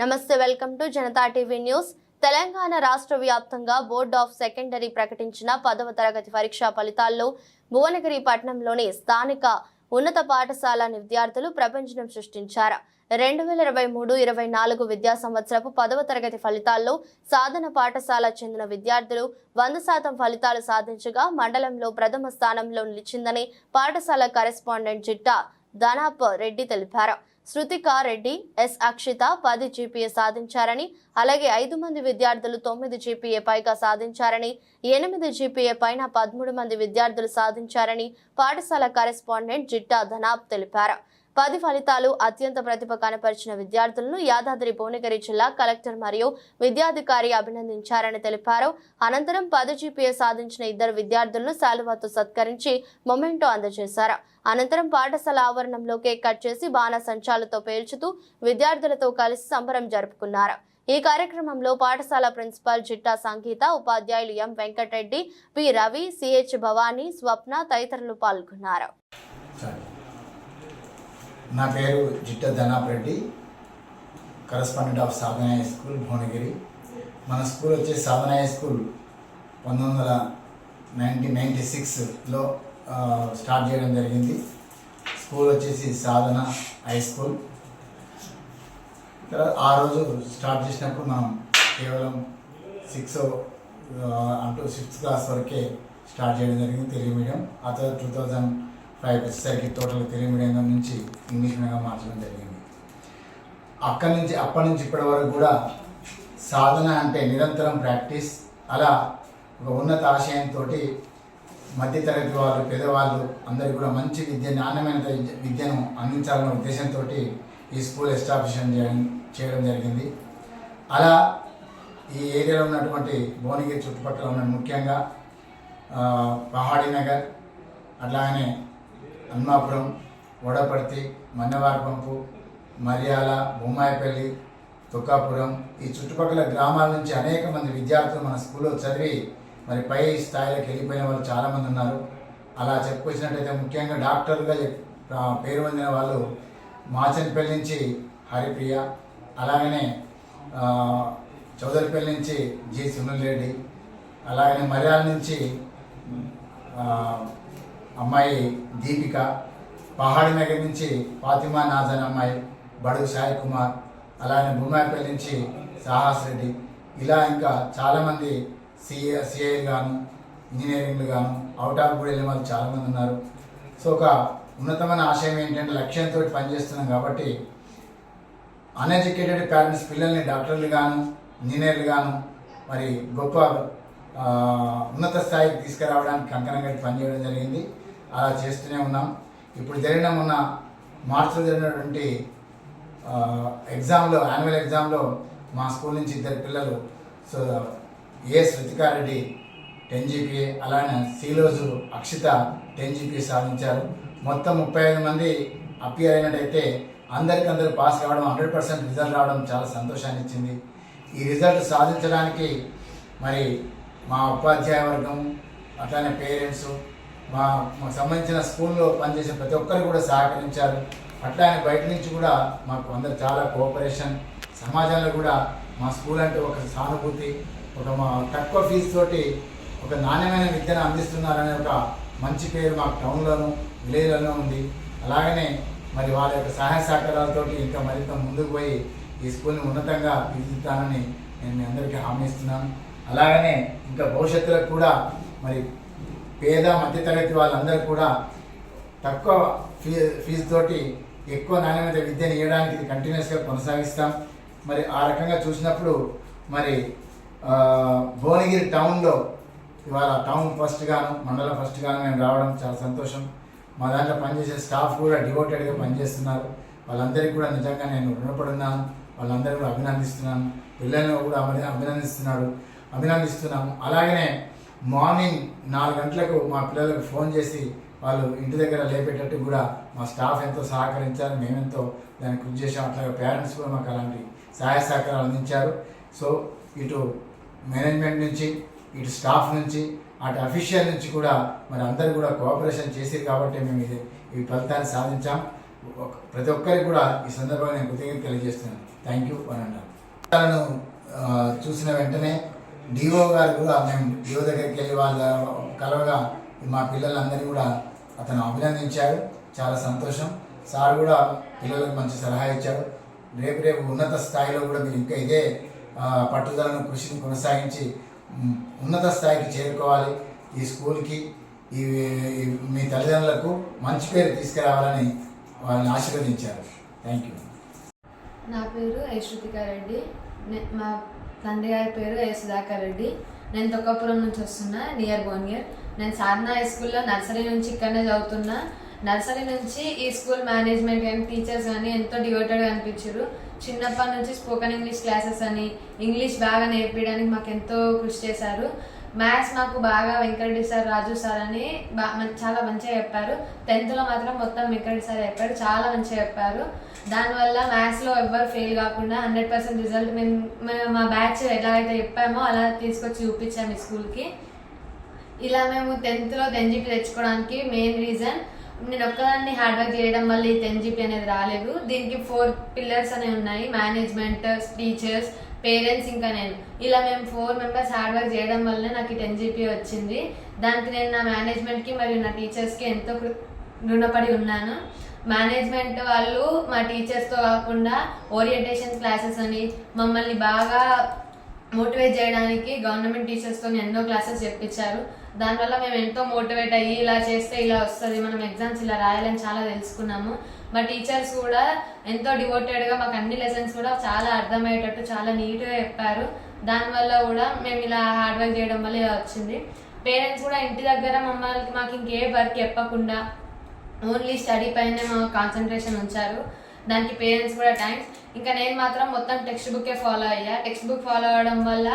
నమస్తే welcome to Janata TV news. Telangana రాష్ట్ర వ్యాప్తంగా బోర్డ్ ఆఫ్ సెకండరీ ప్రకటించిన పదవ తరగతి పరీక్షా ఫలితాల్లో భువనగిరి పట్టణంలోని స్థానిక ఉన్నత పాఠశాల విద్యార్థులు ప్రపంచం సృష్టించారు. రెండు వేల ఇరవై మూడు ఇరవై నాలుగు విద్యా సంవత్సరపు పదవ తరగతి ఫలితాల్లో సాధన పాఠశాల చెందిన విద్యార్థులు వంద శాతం ఫలితాలు సాధించగా మండలంలో ప్రథమ స్థానంలో నిలిచిందని పాఠశాల కరెస్పాండెంట్ జిట్టా ధనాప్ రెడ్డి తెలిపారు. శృతికా రెడ్డి ఎస్ అక్షిత పది జీపీఏ సాధించారని అలాగే ఐదు మంది విద్యార్థులు తొమ్మిది జీపీఏ పైగా సాధించారని ఎనిమిది జీపీఏ పైన పదమూడు మంది విద్యార్థులు సాధించారని పాఠశాల కరెస్పాండెంట్ జిట్టా ధనాబ్ తెలిపారు. పది ఫలితాలు అత్యంత ప్రతిభ కనపరిచిన విద్యార్థులను యాదాద్రి భువనగిరి జిల్లా కలెక్టర్ మరియు విద్యాధికారి అభినందించారని తెలిపారు. అనంతరం పది జీపీఏ సాధించిన ఇద్దరు విద్యార్థులను శాలువాతో సత్కరించి మొమెంటో అందజేశారు. అనంతరం పాఠశాల ఆవరణంలో కేక్ కట్ చేసి బాణ సంచాలతో పేల్చుతూ విద్యార్థులతో కలిసి సంబరం జరుపుకున్నారు. ఈ కార్యక్రమంలో పాఠశాల ప్రిన్సిపాల్ జిట్టా సంగీత ఉపాధ్యాయులు M Venkatareddy P Ravi CH Bhavani Swapna తదితరులు పాల్గొన్నారు. నా పేరు Jitta Dhanap Reddy correspondent of Sadhana high school Bhuvanagiri. మన స్కూల్ వచ్చే సాధన హై స్కూల్ పంతొమ్మిది వందల నైన్టీన్ నైంటీ సిక్స్లో స్టార్ట్ చేయడం జరిగింది. స్కూల్ వచ్చేసి సాధన హై స్కూల్ తర్వాత ఆ రోజు స్టార్ట్ చేసినప్పుడు మనం కేవలం సిక్స్ అంటూ సిక్స్త్ క్లాస్ వరకే స్టార్ట్ చేయడం జరిగింది తెలుగు మీడియం ఆ తర్వాత టూ థౌజండ్ ఫైవ్ వచ్చేసరికి తోటలు తెలుగు మీడియంగా నుంచి ఇంగ్లీష్ మీడియంగా మార్చడం జరిగింది. అక్కడి నుంచి అప్పటి నుంచి ఇప్పటి వరకు కూడా సాధన అంటే నిరంతరం ప్రాక్టీస్ అలా ఒక ఉన్నత ఆశయంతో మధ్యతరగతి వాళ్ళు పేదవాళ్ళు అందరికీ కూడా మంచి విద్య నాణ్యమైన విద్య- విద్యను అందించాలన్న ఉద్దేశంతో ఈ స్కూల్ ఎస్టాబ్లిష్ చేయడం చేయడం జరిగింది. అలా ఈ ఏరియాలో ఉన్నటువంటి భువనగిరి చుట్టుపక్కల ఉన్న ముఖ్యంగా పహాడీ నగర్ అట్లాగనే హన్మాపురం వడపర్తి మన్నవారపంపు మరియాల బొమ్మాయిపల్లి తుక్కాపురం ఈ చుట్టుపక్కల గ్రామాల నుంచి అనేక మంది విద్యార్థులు మన స్కూల్లో చదివి మరి పై స్థాయిలోకి వెళ్ళిపోయిన వాళ్ళు చాలామంది ఉన్నారు. అలా చెప్పుకొచ్చినట్టయితే ముఖ్యంగా డాక్టర్గా పేరు పొందిన వాళ్ళు మాచన్పల్లి నుంచి హరిప్రియ అలాగనే చౌదరిపల్లి నుంచి జి సునీల్ రెడ్డి అలాగనే మర్యాల నుంచి అమ్మాయి దీపిక పహాడి నగర్ నుంచి ఫాతిమా నాజన్ అమ్మాయి బడుగు సాయి కుమార్ అలానే భూమాపల్లి నుంచి సాహస్ రెడ్డి. ఇలా ఇంకా చాలామంది సిఏ సిఐలు గాను ఇంజనీరింగ్లు గాను అవుట్ ఆఫ్ కూడా వెళ్ళిన వాళ్ళు చాలామంది ఉన్నారు. సో ఒక ఉన్నతమైన ఆశయం ఏంటంటే లక్ష్యంతో పనిచేస్తున్నాం కాబట్టి అన్ఎడ్యుకేటెడ్ పేరెంట్స్ పిల్లల్ని డాక్టర్లు గాను ఇంజనీర్లు గాను మరి గొప్ప ఉన్నత స్థాయికి తీసుకురావడానికి కంకణం కట్టి పనిచేయడం జరిగింది. అలా చేస్తూనే ఉన్నాం. ఇప్పుడు జరిగిన మొన్న మార్చిలో జరిగినటువంటి ఎగ్జామ్లో యాన్యువల్ ఎగ్జామ్లో మా స్కూల్ నుంచి ఇద్దరు పిల్లలు so A Shruthika Reddy ten GPA అలానే సీలోజు అక్షిత టెన్ జీపీఏ సాధించారు. మొత్తం ముప్పై ఐదు మంది అపియర్ అయినట్టయితే అందరికందరూ పాస్ కావడం హండ్రెడ్ పర్సెంట్ రిజల్ట్ రావడం చాలా సంతోషాన్ని ఇచ్చింది. ఈ రిజల్ట్ సాధించడానికి మరి మా ఉపాధ్యాయ వర్గం అట్లానే పేరెంట్స్ మా మాకు సంబంధించిన స్కూల్లో పనిచేసే ప్రతి ఒక్కరు కూడా సహకరించారు. అట్లానే బయట నుంచి కూడా మాకు అందరు చాలా కోఆపరేషన్. సమాజంలో కూడా మా స్కూల్ అంటే ఒక సానుభూతి ఒక మా తక్కువ ఫీజు తోటి ఒక నాణ్యమైన విద్యను అందిస్తున్నారనే ఒక మంచి పేరు మా టౌన్లోను విలేజ్లోనూ ఉంది. అలాగనే మరి వాళ్ళ యొక్క సహాయ సహకారాలతోటి ఇంకా మరింత ముందుకు పోయి ఈ స్కూల్ని ఉన్నతంగా తీర్చిదిద్దానని నేను మీ అందరికీ హామీ ఇస్తున్నాను. అలాగనే ఇంకా భవిష్యత్తులో కూడా మరి పేద మధ్యతరగతి వాళ్ళందరూ కూడా తక్కువ ఫీ ఫీజు తోటి ఎక్కువ నాణ్యమైన విద్యను ఇవ్వడానికి ఇది కంటిన్యూస్గా కొనసాగిస్తాం. మరి ఆ రకంగా చూసినప్పుడు మరి భువనగిరి టౌన్లో ఇవాళ టౌన్ ఫస్ట్ గాను మండలం ఫస్ట్ గాను మేము రావడం చాలా సంతోషం. మా దాంట్లో పనిచేసే స్టాఫ్ కూడా డివోటెడ్గా పనిచేస్తున్నారు. వాళ్ళందరికీ కూడా నిజంగా నేను రుణపడున్నాను. వాళ్ళందరూ కూడా అభినందిస్తున్నాను. పిల్లలను కూడా అభినందిస్తున్నాడు అభినందిస్తున్నాము. అలాగనే మార్నింగ్ నాలుగు గంటలకు మా పిల్లలకు ఫోన్ చేసి వాళ్ళు ఇంటి దగ్గర లేపేటట్టు కూడా మా స్టాఫ్ ఎంతో సహకరించారు మేమెంతో దాన్ని కృషి చేసాం అట్లాగే పేరెంట్స్ కూడా మాకు అలాంటి సహాయ సహకారాలు అందించారు. సో ఇటు మేనేజ్మెంట్ నుంచి ఇటు స్టాఫ్ నుంచి అటు అఫీషియల్ నుంచి కూడా మరి అందరూ కూడా కోఆపరేషన్ చేసేది కాబట్టి మేము ఇది ఈ ఫలితాన్ని సాధించాం. ప్రతి ఒక్కరికి కూడా ఈ సందర్భంగా నేను కృతజ్ఞత తెలియజేస్తున్నాను. థ్యాంక్ యూ అని అన్నారు చూసిన వెంటనే డిఓ గారు కూడా మేము డిఓ దగ్గరికి వెళ్ళి వాళ్ళ కలవగా మా పిల్లలందరినీ కూడా అతను అభినందించాడు. చాలా సంతోషం. సార్ కూడా పిల్లలకు మంచి సలహా ఇచ్చాడు రేపు రేపు ఉన్నత స్థాయిలో కూడా మీరు ఇంకా ఇదే పట్టుదలను కృషిని కొనసాగించి ఉన్నత స్థాయికి చేరుకోవాలి. ఈ స్కూల్కి ఈ మీ తల్లిదండ్రులకు మంచి పేరు తీసుకురావాలని వాళ్ళని ఆశీర్వదించారు. థ్యాంక్ యూ నా పేరు యశ్రుతిక రెడ్డి. మా తండ్రి గారి పేరు ఏ సుధాకర్ రెడ్డి. నేను తొక్కపురం నుంచి వస్తున్నా నియర్ బోనియర్ నేను సాధన హై స్కూల్లో నర్సరీ నుంచి ఇక్కడనే చదువుతున్నా. నర్సరీ నుంచి ఈ స్కూల్ మేనేజ్మెంట్ కానీ టీచర్స్ కానీ ఎంతో డివోటెడ్గా అనిపించారు. చిన్నప్పటి నుంచి స్పోకెన్ ఇంగ్లీష్ క్లాసెస్ అని ఇంగ్లీష్ బాగా నేర్పించడానికి మాకు ఎంతో కృషి చేశారు. మ్యాథ్స్ మాకు బాగా వెంకటరెడ్డి సార్ రాజు సార్ అని బా చాలా మంచిగా చెప్పారు. టెన్త్లో మాత్రం మొత్తం వెంకటరెడ్డి సార్ చెప్పారు చాలా మంచిగా చెప్పారు. దానివల్ల మ్యాథ్స్లో ఎవ్వరు ఫెయిల్ కాకుండా హండ్రెడ్ పర్సెంట్ రిజల్ట్ మేము మేము మా బ్యాచ్ ఎలా అయితే చెప్పామో అలా తీసుకొచ్చి చూపించాము ఈ స్కూల్కి ఇలా మేము టెన్త్లో టెన్ తెచ్చుకోవడానికి మెయిన్ రీజన్ నేను ఒక్కదాన్ని హార్డ్ వర్క్ చేయడం వల్ల ఈ టెన్ అనేది రాలేదు. దీనికి ఫోర్ పిల్లర్స్ అనేవి ఉన్నాయి. మేనేజ్మెంట్ టీచర్స్ పేరెంట్స్ ఇంకా నేను. ఇలా మేము ఫోర్ మెంబర్స్ హార్డ్ వర్క్ చేయడం వల్లనే నాకు ఈ టెన్ జీపీ వచ్చింది. దానికి నేను నా మేనేజ్మెంట్కి మరియు నా టీచర్స్కి ఎంతో రుణపడి ఉన్నాను. మేనేజ్మెంట్ వాళ్ళు మా టీచర్స్తో కాకుండా ఓరియంటేషన్ క్లాసెస్ అని మమ్మల్ని బాగా మోటివేట్ చేయడానికి గవర్నమెంట్ టీచర్స్తో ఎన్నో క్లాసెస్ చెప్పించారు దానివల్ల మేము ఎంతో మోటివేట్ అయ్యి ఇలా చేస్తే ఇలా వస్తుంది మనం ఎగ్జామ్స్ ఇలా రాయాలని చాలా తెలుసుకున్నాము. మా టీచర్స్ కూడా ఎంతో డివోటెడ్గా మాకు అన్ని లెసన్స్ కూడా చాలా అర్థమయ్యేటట్టు చాలా నీట్గా చెప్పారు. దానివల్ల కూడా మేము ఇలా హార్డ్ వర్క్ చేయడం వల్ల ఇలా వచ్చింది. పేరెంట్స్ కూడా ఇంటి దగ్గర మమ్మల్ని మాకు ఇంకే వర్క్ చెప్పకుండా ఓన్లీ స్టడీ పైనే మా కాన్సన్ట్రేషన్ ఉంచారు. దానికి పేరెంట్స్ కూడా థ్యాంక్స్ ఇంకా నేను మాత్రం మొత్తం టెక్స్ట్ బుక్కే ఫాలో అయ్యా. టెక్స్ట్ బుక్ ఫాలో అవ్వడం వల్ల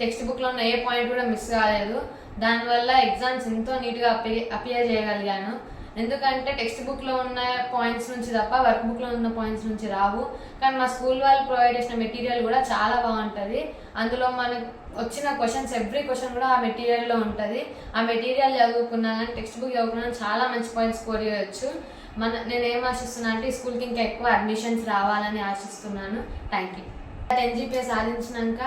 టెక్స్ట్ బుక్లో ఉన్న ఏ పాయింట్ కూడా మిస్ కాలేదు. దానివల్ల ఎగ్జామ్స్ ఎంతో నీట్గా అపి అపియర్ చేయగలిగాను. ఎందుకంటే టెక్స్ట్ బుక్లో ఉన్న పాయింట్స్ నుంచి తప్ప వర్క్ బుక్లో ఉన్న పాయింట్స్ నుంచి రావు. కానీ మా స్కూల్ వాళ్ళు ప్రొవైడ్ చేసిన మెటీరియల్ కూడా చాలా బాగుంటుంది. అందులో మనకు వచ్చిన క్వశ్చన్స్ ఎవ్రీ క్వశ్చన్ కూడా ఆ మెటీరియల్లో ఉంటుంది. ఆ మెటీరియల్ చదువుకున్నా కానీ టెక్స్ట్ బుక్ చదువుకున్నా చాలా మంచి పాయింట్స్ స్కోర్ చేయవచ్చు మన నేను ఏం ఆశిస్తున్నా అంటే ఈ స్కూల్కి ఇంకా ఎక్కువ అడ్మిషన్స్ రావాలని ఆశిస్తున్నాను. థ్యాంక్ యూ టెన్ సాధించినాక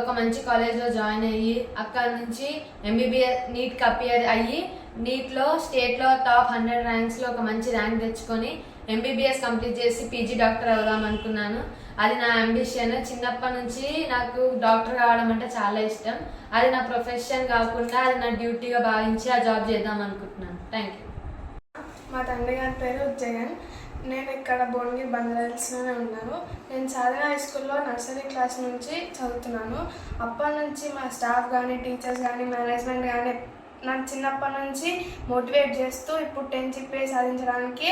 ఒక మంచి కాలేజ్లో జాయిన్ అయ్యి అక్కడ నుంచి ఎంబీబీఎస్ నీట్కి కప్పియర్ అయ్యి నీట్లో స్టేట్లో టాప్ హండ్రెడ్ ర్యాంక్స్లో ఒక మంచి ర్యాంక్ తెచ్చుకొని ఎంబీబీఎస్ కంప్లీట్ చేసి పీజీ డాక్టర్ అవుదాం అనుకున్నాను. అది నా అంబిషన్ చిన్నప్పటి నుంచి నాకు డాక్టర్ కావడం అంటే చాలా ఇష్టం. అది నా ప్రొఫెషన్ కాకుండా అది నా డ్యూటీగా భావించి ఆ జాబ్ చేద్దాం అనుకుంటున్నాను. థ్యాంక్ యూ మా తండ్రి గారి పేరు జగన్ నేను ఇక్కడ భువనగిరి బంజారాహిల్స్లోనే ఉన్నాను. నేను సాధన హై స్కూల్లో నర్సరీ క్లాస్ నుంచి చదువుతున్నాను. అప్పటి నుంచి మా స్టాఫ్ కానీ టీచర్స్ కానీ మేనేజ్మెంట్ కానీ నాకు చిన్నప్పటి నుంచి మోటివేట్ చేస్తూ ఇప్పుడు టెన్త్ చెప్పే సాధించడానికి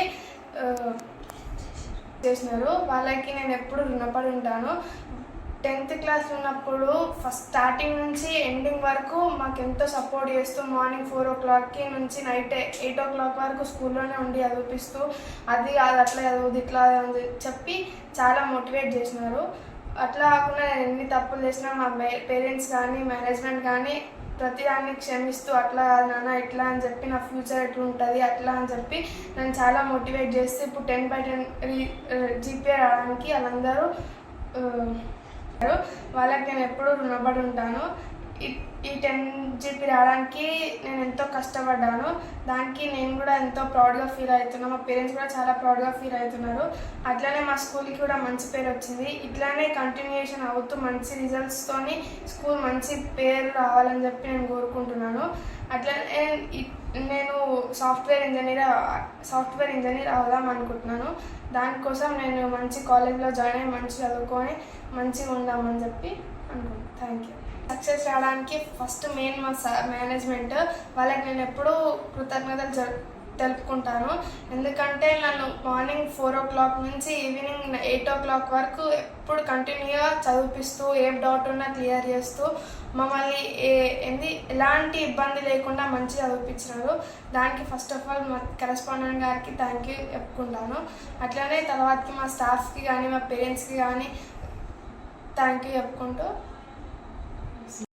చేసినారు వాళ్ళకి నేను ఎప్పుడు రుణపడి ఉంటాను. టెన్త్ క్లాస్ ఉన్నప్పుడు ఫస్ట్ స్టార్టింగ్ నుంచి ఎండింగ్ వరకు మాకు ఎంతో సపోర్ట్ చేస్తూ మార్నింగ్ ఫోర్ ఓ క్లాక్కి నుంచి నైట్ ఎయిట్ ఓ క్లాక్ వరకు స్కూల్లోనే ఉండి చదివిపిస్తూ అది అది అట్లా చదువుది ఇట్లా చదువుది చెప్పి చాలా మోటివేట్ చేసినారు. అట్లా కాకుండా నేను ఎన్ని తప్పులు చేసినా మా పేరెంట్స్ కానీ మేనేజ్మెంట్ కానీ ప్రతిదాన్ని క్షమిస్తూ అట్లా నాన్న ఇట్లా అని చెప్పి నా ఫ్యూచర్ ఎట్లా ఉంటుంది అట్లా అని చెప్పి నన్ను చాలా మోటివేట్ చేస్తే ఇప్పుడు టెన్ బై టెన్ జీపీఏ రావడానికి వాళ్ళందరూ వాళ్ళకి నేను ఎప్పుడూ రుణపడి ఉంటాను. ఈ- టెన్ జీపీ రావడానికి నేను ఎంతో కష్టపడ్డాను. దానికి నేను కూడా ఎంతో ప్రౌడ్గా ఫీల్ అవుతున్నాను మా పేరెంట్స్ కూడా చాలా ప్రౌడ్గా ఫీల్ అవుతున్నారు. అట్లనే మా స్కూల్కి కూడా మంచి పేరు వచ్చింది. ఇట్లానే కంటిన్యూషన్ అవుతూ మంచి రిజల్ట్స్తోని స్కూల్ మంచి పేరు రావాలని చెప్పి నేను కోరుకుంటున్నాను. అట్లనే నేను సాఫ్ట్వేర్ ఇంజనీర్ సాఫ్ట్వేర్ ఇంజనీర్ అవుదాం అనుకుంటున్నాను. దానికోసం నేను మంచి కాలేజ్లో జాయిన్ అయ్యి మంచి చదువుకొని మంచిగా ఉందామని చెప్పి అనుకుంటున్నాను థ్యాంక్ యూ సక్సెస్ రావడానికి ఫస్ట్ మెయిన్ మా మేనేజ్మెంట్ వాళ్ళకి నేను ఎప్పుడూ కృతజ్ఞతలు జరు తెలుపుకుంటాను. ఎందుకంటే నన్ను మార్నింగ్ ఫోర్ ఓ క్లాక్ నుంచి ఈవినింగ్ ఎయిట్ ఓ క్లాక్ వరకు ఎప్పుడు కంటిన్యూగా చదివిపిస్తూ ఏం డౌట్ ఉన్నా క్లియర్ చేస్తూ మమ్మల్ని ఏ ఏంది ఎలాంటి ఇబ్బంది లేకుండా మంచి చదివిపించినారు. దానికి ఫస్ట్ ఆఫ్ ఆల్ మా కరెస్పాండెంట్ గారికి థ్యాంక్ యూ చెప్పుకుంటాను. అట్లనే తర్వాతకి మా స్టాఫ్కి కానీ మా పేరెంట్స్కి కానీ థ్యాంక్ యూ చెప్పుకుంటూ